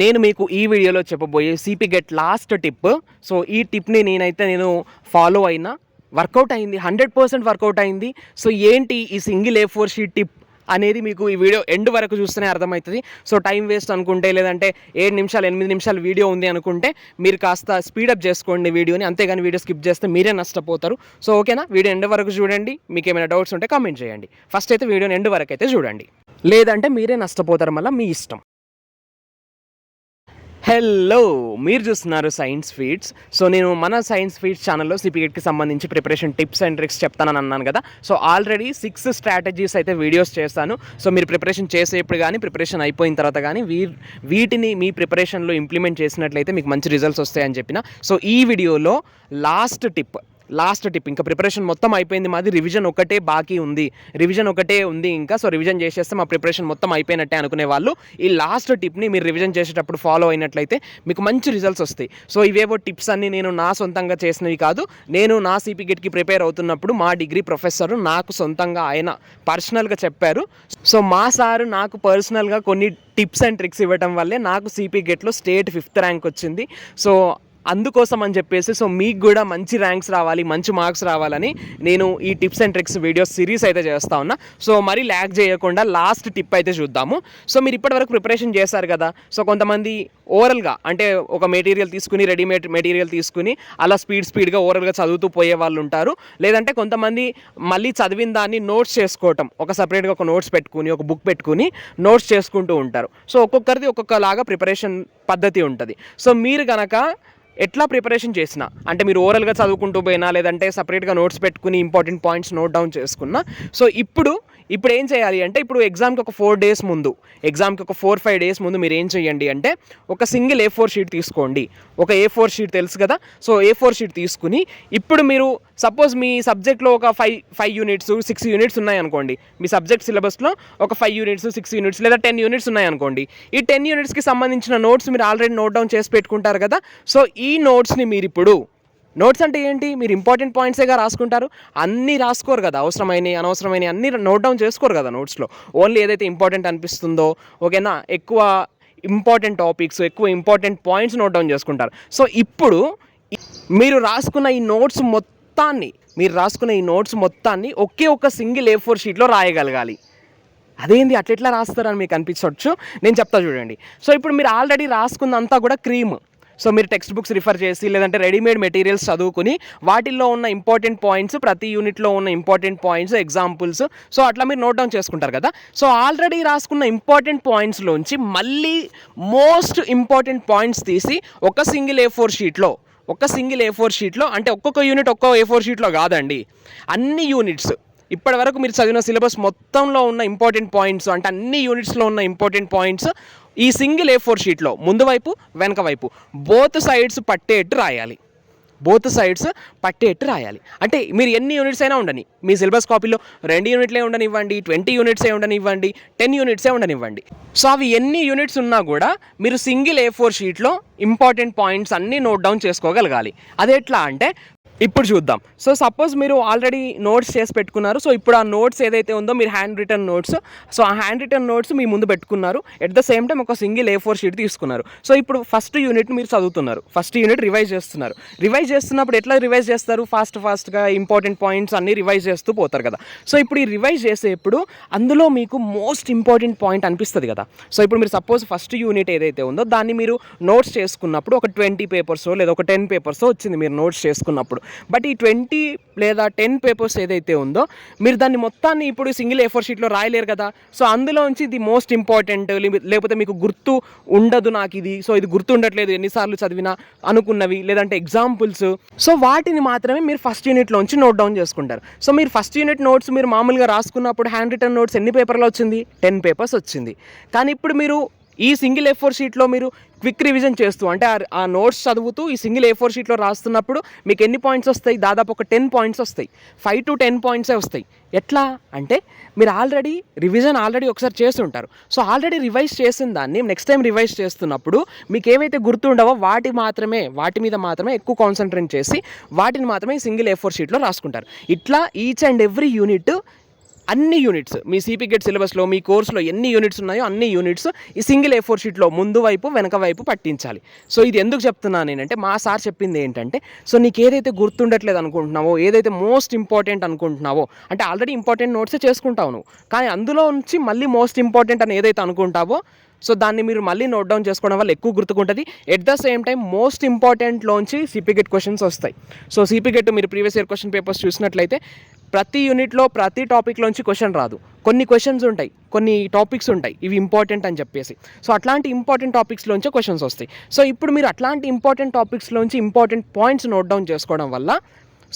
నేను మీకు ఈ వీడియోలో చెప్పబోయే CP get last tip so ఈ టిప్ని నేనైతే నేను ఫాలో అయినా వర్కౌట్ అయింది హండ్రెడ్ పర్సెంట్ వర్కౌట్ అయింది. సో ఏంటి ఈ single A four sheet tip అనేది మీకు ఈ వీడియో ఎండ్ వరకు చూస్తేనే అర్థమవుతుంది. సో టైం వేస్ట్ అనుకుంటే లేదంటే ఏడు నిమిషాలు ఎనిమిది నిమిషాలు వీడియో ఉంది అనుకుంటే మీరు కాస్త స్పీడప్ చేసుకోండి వీడియోని. అంతేగాని వీడియో స్కిప్ చేస్తే మీరే నష్టపోతారు. సో ఓకేనా వీడియో ఎండ్ వరకు చూడండి. మీకు ఏమైనా డౌట్స్ ఉంటే కామెంట్ చేయండి. ఫస్ట్ అయితే వీడియోని ఎండ్ వరకు అయితే చూడండి. లేదంటే మీరే నష్టపోతారు మళ్ళీ మీ ఇష్టం. హలో మీరు చూస్తున్నారు సైన్స్ ఫీడ్స్ సో నేను మన సైన్స్ ఫీడ్స్ ఛానల్లో సిపిగెట్కి సంబంధించి ప్రిపరేషన్ టిప్స్ అండ్ ట్రిక్స్ చెప్తానని అన్నాను కదా. సో ఆల్రెడీ సిక్స్ స్ట్రాటజీస్ అయితే వీడియోస్ చేస్తాను. సో మీరు ప్రిపరేషన్ చేసేప్పుడు కానీ ప్రిపరేషన్ అయిపోయిన తర్వాత కానీ వీ వీటిని మీ ప్రిపరేషన్లో ఇంప్లిమెంట్ చేసినట్లయితే మీకు మంచి రిజల్ట్స్ వస్తాయని చెప్పిన. సో ఈ వీడియోలో లాస్ట్ టిప్ లాస్ట్ టిప్. ఇంకా ప్రిపరేషన్ మొత్తం అయిపోయింది. మాది రివిజన్ ఒకటే బాకీ ఉంది. రివిజన్ ఒకటే ఉంది ఇంకా సో రివిజన్ చేసేస్తే మా ప్రిపరేషన్ మొత్తం అయిపోయినట్టే అనుకునే వాళ్ళు. ఈ లాస్ట్ టిప్ని మీరు రివిజన్ చేసేటప్పుడు ఫాలో అయినట్లయితే మీకు మంచి రిజల్ట్స్ వస్తాయి. సో ఇవేవో టిప్స్ అన్ని నేను నా సొంతంగా చేసినవి కాదు. నేను నా సిపిగెట్కి ప్రిపేర్ అవుతున్నప్పుడు మా డిగ్రీ ప్రొఫెసర్ నాకు సొంతంగా ఆయన పర్సనల్గా చెప్పారు. సో మా సారు నాకు పర్సనల్గా కొన్ని టిప్స్ అండ్ ట్రిక్స్ ఇవ్వటం వల్లే నాకు సిపి గెట్లో స్టేట్ ఫిఫ్త్ ర్యాంక్ వచ్చింది. సో అందుకోసం అని చెప్పేసి సో మీకు కూడా మంచి ర్యాంక్స్ రావాలి మంచి మార్క్స్ రావాలని నేను ఈ tips and tricks videos series అయితే చేస్తా ఉన్నా. సో మరి ల్యాక్ చేయకుండా లాస్ట్ టిప్ అయితే చూద్దాము. సో మీరు ఇప్పటివరకు ప్రిపరేషన్ చేశారు కదా సో కొంతమంది ఓవరల్గా అంటే ఒక మెటీరియల్ తీసుకుని రెడీమేడ్ మెటీరియల్ తీసుకుని అలా స్పీడ్ స్పీడ్గా ఓరల్గా చదువుతూ పోయే వాళ్ళు ఉంటారు. లేదంటే కొంతమంది మళ్ళీ చదివిన దాన్ని నోట్స్ చేసుకోవటం ఒక సపరేట్గా ఒక నోట్స్ పెట్టుకుని ఒక బుక్ పెట్టుకుని నోట్స్ చేసుకుంటూ ఉంటారు. సో ఒక్కొక్కరిది ఒక్కొక్కలాగా ప్రిపరేషన్ పద్ధతి ఉంటుంది. సో మీరు కనుక ఎట్లా ప్రిపరేషన్ చేసిన? అంటే మీరు ఓవరాల్గా చదువుకుంటూ పోయినా లేదంటే సపరేట్గా నోట్స్ పెట్టుకుని ఇంపార్టెంట్ పాయింట్స్ నోట్ డౌన్ చేసుకున్నా. సో ఇప్పుడు ఇప్పుడు ఏం చేయాలి అంటే ఇప్పుడు ఎగ్జామ్కి ఒక ఫోర్ డేస్ ముందు ఎగ్జామ్కి ఒక ఫోర్ ఫైవ్ డేస్ ముందు మీరు ఏం చేయండి అంటే ఒక సింగిల్ ఏ ఫోర్ షీట్ తీసుకోండి. ఒక ఏ ఫోర్ షీట్ తెలుసు కదా? సో ఏ ఫోర్ షీట్ తీసుకుని ఇప్పుడు మీరు సపోజ్ మీ సబ్జెక్ట్లో ఒక five five units six units ఉన్నాయనుకోండి. మీ సబ్జెక్ట్ సిలబస్లో ఒక ఫైవ్ యూనిట్స్ సిక్స్ యూనిట్స్ లేదా టెన్ యూనిట్స్ ఉన్నాయనుకోండి. ఈ టెన్ యూనిట్స్కి సంబంధించిన నోట్స్ మీరు ఆల్రెడీ నోట్ డౌన్ చేసి పెట్టుకుంటారు కదా? సో ఈ నోట్స్ని మీరు ఇప్పుడు నోట్స్ అంటే ఏంటి? మీరు ఇంపార్టెంట్ పాయింట్సేగా రాసుకుంటారు. అన్నీ రాసుకోరు కదా. అవసరమైన అనవసరమైన అన్నీ నోట్ డౌన్ చేసుకోరు కదా నోట్స్లో ఓన్లీ ఏదైతే ఇంపార్టెంట్ అనిపిస్తుందో ఓకేనా? ఎక్కువ ఇంపార్టెంట్ టాపిక్స్ ఎక్కువ ఇంపార్టెంట్ పాయింట్స్ నోట్ డౌన్ చేసుకుంటారు. సో ఇప్పుడు మీరు రాసుకున్న ఈ నోట్స్ మొత్తాన్ని మీరు రాసుకున్న ఈ నోట్స్ మొత్తాన్ని ఒకే ఒక సింగిల్ ఏ ఫోర్ షీట్లో రాయగలగాలి. అదేంది? అట్లెట్లా రాస్తారని మీకు అనిపించవచ్చు నేను చెప్తా చూడండి. సో ఇప్పుడు మీరు ఆల్రెడీ రాసుకున్నంతా కూడా క్రీమ్ సో మీరు టెక్స్ట్ బుక్స్ రిఫర్ చేసి లేదంటే రెడీమేడ్ మెటీరియల్స్ చదువుకుని వాటిల్లో ఉన్న ఇంపార్టెంట్ పాయింట్స్ ప్రతి యూనిట్లో ఉన్న ఇంపార్టెంట్ పాయింట్స్ ఎగ్జాంపుల్స్ సో అట్లా మీరు నోట్ డౌన్ చేసుకుంటారు కదా. సో ఆల్రెడీ రాసుకున్న ఇంపార్టెంట్ పాయింట్స్లోంచి మళ్ళీ మోస్ట్ ఇంపార్టెంట్ పాయింట్స్ తీసి ఒక సింగిల్ ఏ ఫోర్ షీట్లో ఒక సింగిల్ ఏ ఫోర్ షీట్లో అంటే ఒక్కొక్క యూనిట్ ఒక్కో ఏ ఫోర్ షీట్లో కాదండి. అన్ని యూనిట్స్ ఇప్పటి వరకు మీరు చదివిన సిలబస్ మొత్తంలో ఉన్న ఇంపార్టెంట్ పాయింట్స్ అంటే అన్ని యూనిట్స్లో ఉన్న ఇంపార్టెంట్ పాయింట్స్ ఈ సింగిల్ ఏ ఫోర్ షీట్లో ముందు వైపు వెనక వైపు బోత్ సైడ్స్ పట్టేట్టు రాయాలి. బోత్ సైడ్స్ పట్టేట్టు రాయాలి. అంటే మీరు ఎన్ని యూనిట్స్ అయినా ఉండని మీ సిలబస్ కాపీలో రెండు యూనిట్లే ఉండనివ్వండి ట్వంటీ యూనిట్సే ఉండనివ్వండి టెన్ యూనిట్సే ఉండనివ్వండి. సో అవి ఎన్ని యూనిట్స్ ఉన్నా కూడా మీరు సింగిల్ ఏ ఫోర్ షీట్లో ఇంపార్టెంట్ పాయింట్స్ అన్నీ నోట్ డౌన్ చేసుకోగలగాలి. అది ఎట్లా అంటే ఇప్పుడు చూద్దాం. సో సపోజ్ మీరు ఆల్రెడీ నోట్స్ చేసి పెట్టుకున్నారు. సో ఇప్పుడు ఆ నోట్స్ ఏదైతే ఉందో మీరు హ్యాండ్ రిటర్న్ నోట్స్ సో ఆ హ్యాండ్ రిటర్న్ నోట్స్ మీ ముందు పెట్టుకున్నారు. ఎట్ ద సేమ్ టైం ఒక సింగిల్ ఏ ఫోర్ షీట్ తీసుకున్నారు. సో ఇప్పుడు ఫస్ట్ యూనిట్ మీరు చదువుతున్నారు. ఫస్ట్ యూనిట్ రివైజ్ చేస్తున్నారు. రివైజ్ చేస్తున్నప్పుడు ఎట్లా రివైజ్ చేస్తారు? ఫాస్ట్ ఫాస్ట్గా ఇంపార్టెంట్ పాయింట్స్ అన్నీ రివైజ్ చేస్తూ పోతారు కదా. సో ఇప్పుడు ఈ రివైజ్ చేసేప్పుడు అందులో మీకు మోస్ట్ ఇంపార్టెంట్ పాయింట్ అనిపిస్తుంది కదా. సో ఇప్పుడు మీరు సపోజ్ ఫస్ట్ యూనిట్ ఏదైతే ఉందో దాన్ని మీరు నోట్స్ చేసుకున్నప్పుడు ఒక ట్వంటీ పేపర్స్ లేదా ఒక టెన్ పేపర్స్ వచ్చింది మీరు నోట్స్ చేసుకున్నప్పుడు. బట్ ఈ ట్వంటీ లేదా టెన్ పేపర్స్ ఏదైతే ఉందో మీరు దాన్ని మొత్తాన్ని ఇప్పుడు సింగిల్ ఏ ఫోర్ షీట్లో రాయలేరు కదా. సో అందులోంచి ఇది మోస్ట్ ఇంపార్టెంట్ లేకపోతే మీకు గుర్తు ఉండదు నాకు ఇది. సో ఇది గుర్తు ఉండట్లేదు ఎన్నిసార్లు చదివినా అనుకున్నవి లేదంటే ఎగ్జాంపుల్స్ సో వాటిని మాత్రమే మీరు ఫస్ట్ యూనిట్లోంచి నోట్ డౌన్ చేసుకుంటారు. సో మీరు ఫస్ట్ యూనిట్ నోట్స్ మీరు మామూలుగా రాసుకున్నప్పుడు హ్యాండ్ రిటర్న్ నోట్స్ ఎన్ని పేపర్లో వచ్చింది? టెన్ పేపర్స్ వచ్చింది. కానీ ఇప్పుడు మీరు ఈ సింగిల్ ఏ ఫోర్ షీట్లో మీరు క్విక్ రివిజన్ చేస్తూ అంటే ఆ- నోట్స్ చదువుతూ ఈ సింగిల్ ఏ ఫోర్ షీట్లో రాస్తున్నప్పుడు మీకు ఎన్ని పాయింట్స్ వస్తాయి? దాదాపు ఒక టెన్ పాయింట్స్ వస్తాయి. ఫైవ్ టు టెన్ పాయింట్సే వస్తాయి. ఎట్లా? అంటే మీరు ఆల్రెడీ రివిజన్ ఆల్రెడీ ఒకసారి చేస్తుంటారు. సో ఆల్రెడీ రివైజ్ చేసిన దాన్ని నెక్స్ట్ టైం రివైజ్ చేస్తున్నప్పుడు మీకు ఏవైతే గుర్తుండవో వాటి మాత్రమే వాటి మీద మాత్రమే ఎక్కువ కాన్సన్ట్రేట్ చేసి వాటిని మాత్రమే సింగిల్ ఏ ఫోర్ షీట్లో రాసుకుంటారు. ఇట్లా ఈచ్ అండ్ ఎవ్రీ యూనిట్ అన్ని యూనిట్స్ మీ సిపిగెట్ సిలబస్లో మీ కోర్సులో ఎన్ని యూనిట్స్ ఉన్నాయో అన్ని యూనిట్స్ ఈ సింగిల్ ఏ ఫోర్ షీట్లో ముందు వైపు వెనక వైపు పట్టించాలి. సో ఇది ఎందుకు చెప్తున్నాను నేనంటే మా సార్ చెప్పింది ఏంటంటే సో నీకు ఏదైతే గుర్తుండట్లేదు అనుకుంటున్నావో ఏదైతే మోస్ట్ ఇంపార్టెంట్ అనుకుంటున్నావో అంటే ఆల్రెడీ ఇంపార్టెంట్ నోట్సే చేసుకుంటావు నువ్వు కానీ అందులో నుంచి మళ్ళీ మోస్ట్ ఇంపార్టెంట్ అని ఏదైతే అనుకుంటావో సో దాన్ని మీరు మళ్ళీ నోట్ డౌన్ చేసుకోవడం వల్ల ఎక్కువ గుర్తుకుంటుంది. At the same time most ఇంపార్టెంట్లోంచి CPGET questions వస్తాయి. సో సిపిగెట్ మీరు ప్రీవియస్ ఇయర్ క్వశ్చన్ పేపర్స్ చూసినట్లయితే ప్రతి యూనిట్లో ప్రతి టాపిక్లోంచి క్వశ్చన్ రాదు. కొన్ని క్వశ్చన్స్ ఉంటాయి కొన్ని టాపిక్స్ ఉంటాయి ఇవి ఇంపార్టెంట్ అని చెప్పేసి. సో అట్లాంటి ఇంపార్టెంట్ టాపిక్స్లోంచి క్వశ్చన్స్ వస్తాయి. సో ఇప్పుడు మీరు అట్లాంటి ఇంపార్టెంట్ టాపిక్స్లోంచి ఇంపార్టెంట్ పాయింట్స్ నోట్ డౌన్ చేసుకోవడం వల్ల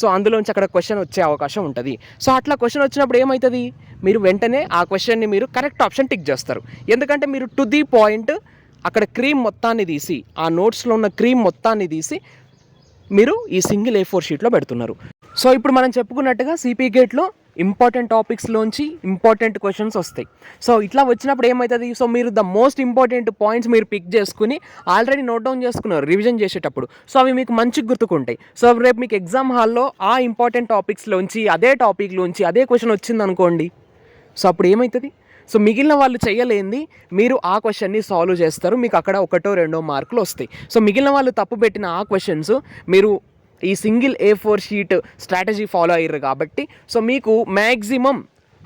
సో అందులోంచి అక్కడ క్వశ్చన్ వచ్చే అవకాశం ఉంటుంది. సో అట్లా క్వశ్చన్ వచ్చినప్పుడు ఏమవుతుంది మీరు వెంటనే ఆ క్వశ్చన్ని మీరు కరెక్ట్ ఆప్షన్ టిక్ చేస్తారు. ఎందుకంటే మీరు టు ది పాయింట్ అక్కడ క్రీమ్ మొత్తాన్ని తీసి ఆ నోట్స్లో ఉన్న క్రీమ్ మొత్తాన్ని తీసి మీరు ఈ సింగిల్ ఏ ఫోర్ షీట్లో పెడుతున్నారు. సో ఇప్పుడు మనం చెప్పుకున్నట్టుగా సిపి గేట్లో ఇంపార్టెంట్ టాపిక్స్లోంచి ఇంపార్టెంట్ క్వశ్చన్స్ వస్తాయి. సో ఇట్లా వచ్చినప్పుడు ఏమవుతుంది సో మీరు ద మోస్ట్ ఇంపార్టెంట్ పాయింట్స్ మీరు పిక్ చేసుకుని ఆల్రెడీ నోట్ డౌన్ చేసుకున్నారు రివిజన్ చేసేటప్పుడు. సో అవి మీకు మంచి గుర్తుకుంటాయి. సో రేపు మీకు ఎగ్జామ్ హాల్లో ఆ ఇంపార్టెంట్ టాపిక్స్లోంచి అదే టాపిక్లోంచి అదే క్వశ్చన్ వచ్చింది అనుకోండి. సో అప్పుడు ఏమవుతుంది సో మిగిలిన వాళ్ళు చేయలేంది మీరు ఆ క్వశ్చన్ని సాల్వ్ చేస్తారు. మీకు అక్కడ ఒకటో రెండో మార్కులు వస్తాయి. సో మిగిలిన వాళ్ళు తప్పు పెట్టిన ఆ క్వశ్చన్స్ మీరు ఈ single A four sheet strategy follow అయ్యారు కాబట్టి సో మీకు మ్యాక్సిమం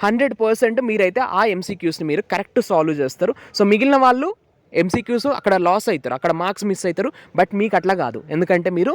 హండ్రెడ్ పర్సెంట్ మీరైతే ఆ ఎంసీక్యూస్ని మీరు కరెక్ట్ సాల్వ్ చేస్తారు. సో మిగిలిన వాళ్ళు ఎంసీక్యూస్ అక్కడ లాస్ అవుతారు అక్కడ మార్క్స్ మిస్ అవుతారు బట్ మీకు అట్లా కాదు. ఎందుకంటే మీరు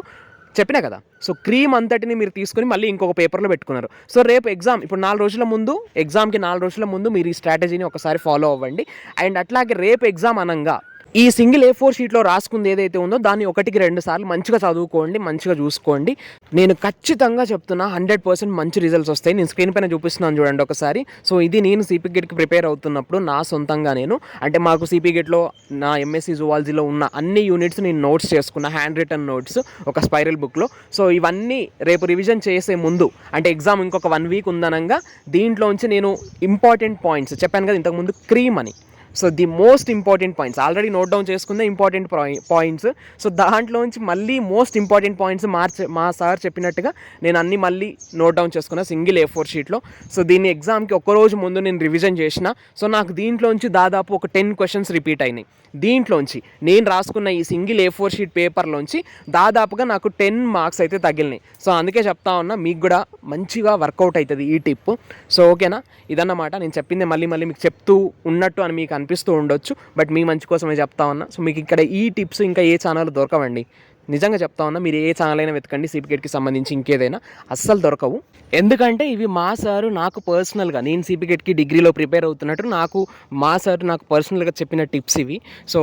చెప్పినా కదా సో క్రీమ్ అంతటిని మీరు తీసుకుని మళ్ళీ ఇంకొక పేపర్లో పెట్టుకున్నారు. సో రేపు ఎగ్జామ్ ఇప్పుడు నాలుగు రోజుల ముందు ఎగ్జామ్కి నాలుగు రోజుల ముందు మీరు ఈ స్ట్రాటజీని ఒకసారి ఫాలో అవ్వండి. అండ్ అట్లాగే రేపు ఎగ్జామ్ అనంగా ఈ సింగిల్ ఏ ఫోర్ షీట్లో రాసుకుంది ఏదైతే ఉందో దాన్ని ఒకటికి రెండు సార్లు మంచిగా చదువుకోండి మంచిగా చూసుకోండి. నేను ఖచ్చితంగా చెప్తున్నా హండ్రెడ్ పర్సెంట్ మంచి రిజల్ట్స్ వస్తాయి. నేను స్క్రీన్ పైన చూపిస్తున్నాను చూడండి ఒకసారి. సో ఇది నేను సిపి గెట్కి ప్రిపేర్ అవుతున్నప్పుడు నా సొంతంగా నేను. అంటే మాకు సిపి గెట్లో నా ఎంఎస్సి జువాలజీలో ఉన్న అన్ని యూనిట్స్ నేను నోట్స్ చేసుకున్న హ్యాండ్ రిటర్న్ నోట్స్ ఒక స్పైరల్ బుక్లో సో ఇవన్నీ రేపు రివిజన్ చేసే ముందు అంటే ఎగ్జామ్ ఇంకొక వన్ వీక్ ఉందనంగా దీంట్లోంచి నేను ఇంపార్టెంట్ పాయింట్స్ చెప్పాను కదా ఇంతకుముందు క్రీమ్ అని. So the most important points already note down చేసుకున్న ఇంపార్టెంట్ పాయింట్స్ సో దాంట్లోంచి మళ్ళీ మోస్ట్ ఇంపార్టెంట్ పాయింట్స్ మార్చ్ మా సార్ చెప్పినట్టుగా నేను అన్ని మళ్ళీ నోట్ డౌన్ చేసుకున్న సింగిల్ ఏ ఫోర్ షీట్లో సో దీన్ని ఎగ్జామ్కి ఒక్కరోజు ముందు నేను రివిజన్ చేసిన. సో నాకు దీంట్లోంచి దాదాపు ఒక టెన్ క్వశ్చన్స్ రిపీట్ అయినాయి. దీంట్లోంచి నేను రాసుకున్న ఈ సింగిల్ ఏ ఫోర్ షీట్ పేపర్లోంచి దాదాపుగా నాకు టెన్ మార్క్స్ అయితే తగిలినాయి. సో అందుకే చెప్తా ఉన్నా మీకు కూడా మంచిగా వర్కౌట్ అవుతుంది ఈ టిప్ సో ఓకేనా ఇదన్నమాట. నేను చెప్పింది మళ్ళీ మళ్ళీ మీకు చెప్తూ ఉన్నట్టు అని మీకు అనిపిస్తూ ఉండొచ్చు. బట్ మీ మంచి కోసమే చెప్తా ఉన్నా. సో మీకు ఇక్కడ ఈ టిప్స్ ఇంకా ఏ ఛానల్ దొరకవండి. నిజంగా చెప్తా ఉన్నా మీరు ఏ ఛానల్ అయినా వెతకండి సిపికెట్కి సంబంధించి ఇంకేదైనా అస్సలు దొరకవు. ఎందుకంటే ఇవి మా సారు నాకు పర్సనల్గా నేను సిపికెట్కి డిగ్రీలో ప్రిపేర్ అవుతున్నట్టు నాకు మా సార్ నాకు పర్సనల్గా చెప్పిన టిప్స్ ఇవి. సో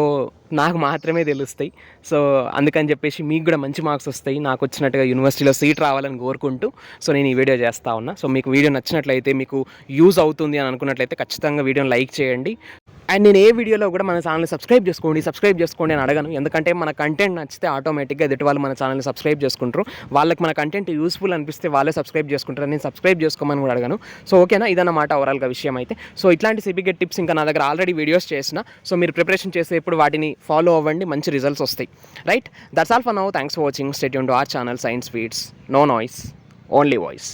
నాకు మాత్రమే తెలుస్తాయి. సో అందుకని చెప్పేసి మీకు కూడా మంచి మార్క్స్ వస్తాయి. నాకు వచ్చినట్టుగా యూనివర్సిటీలో సీట్ రావాలని కోరుకుంటూ సో నేను ఈ వీడియో చేస్తా ఉన్నా. సో మీకు వీడియో నచ్చినట్లయితే మీకు యూజ్ అవుతుంది అని అనుకున్నట్లయితే ఖచ్చితంగా వీడియోని లైక్ చేయండి. అండ్ నేను ఏ వీడియోలో కూడా మన ఛానల్ని సబ్స్క్రైబ్ చేసుకోండి సబ్స్క్రైబ్ చేసుకోండి అని అడగను. ఎందుకంటే మన కంటెంట్ నచ్చితే ఆటోమేటిక్గా ఎదుటి వాళ్ళు మన ఛానల్ని సబ్స్క్రైబ్ చేసుకుంటారు. వాళ్ళకి మన కంటెంట్ యూస్ఫుల్ అనిపిస్తే వాళ్ళే సబ్స్క్రైబ్ చేసుకుంటారు నేను సబ్స్క్రైబ్ చేసుకోమని కూడా అడగను. సో ఓకేనా ఇదన్నమాట ఓవరాల్గా విషయం అయితే. సో ఇట్లాంటి సిబిగెట్ టిప్స్ ఇంకా నా దగ్గర ఆల్రెడీ వీడియోస్ చేసిన. సో మీరు ప్రిపరేషన్ చేసేప్పుడు వాటిని ఫాలో అవ్వండి మంచి రిజల్ట్స్ వస్తాయి. Right that's all for now thanks for watching state to our channel science feeds no noise only voice